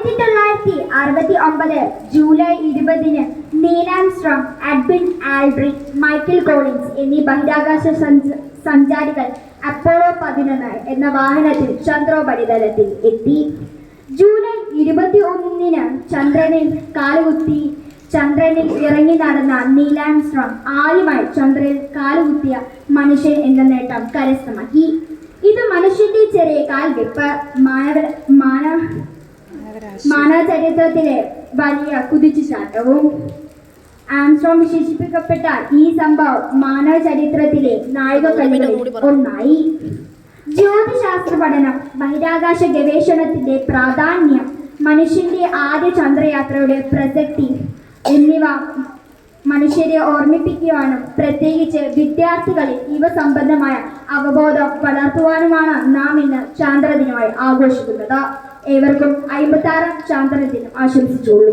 ആയിരത്തി തൊള്ളായിരത്തി അറുപത്തി ഒമ്പത് ജൂലൈ ഇരുപതിന് Neil Armstrong Edwin Aldrin Michael Collins എന്നീ ബഹിരാകാശ സഞ്ചാരികൾ അപ്പോളോ പതിനൊന്ന് എന്ന വാഹനത്തിൽ ചന്ദ്രോപരിതലത്തിൽ എത്തി. ജൂലൈ ഇരുപത്തി ഒന്നിന് ചന്ദ്രനിൽ കാലുകുത്തി ചന്ദ്രനിൽ ഇറങ്ങി നടന്ന നീലാംസ്ട്രോം ആദ്യമായി ചന്ദ്രനിൽ കാലുകുത്തിയ മനുഷ്യൻ എന്ന നേട്ടം കരസ്ഥമാക്കി. ഇത് മനുഷ്യന്റെ ചെറിയ കാൽ വിപ്പ് മാനവ മാനവ ചരിത്രത്തിലെ വലിയ കുതിച്ചുചാട്ടവും ആംസ്ട്രോം വിശേഷിപ്പിക്കപ്പെട്ട ഈ സംഭവം മാനവ ചരിത്രത്തിലെ നാഴികക്കല്ലുകളിൽ ഒന്നായി. ജ്യോതിശാസ്ത്ര പഠനം ബഹിരാകാശ ഗവേഷണത്തിന്റെ പ്രാധാന്യം മനുഷ്യന്റെ ആദ്യ ചന്ദ്രയാത്രയുടെ പ്രസക്തി എന്നിവ മനുഷ്യരെ ഓർമ്മിപ്പിക്കുവാനും പ്രത്യേകിച്ച് വിദ്യാർത്ഥികളിൽ ഇവ സംബന്ധമായ അവബോധം വളർത്തുവാനുമാണ് നാം ഇന്ന് ചാന്ദ്രദിനമായി ആഘോഷിക്കുന്നത്. ഏവർക്കും അമ്പത്താറാം ചാന്ദ്രദിനം ആശംസിച്ചുള്ളൂ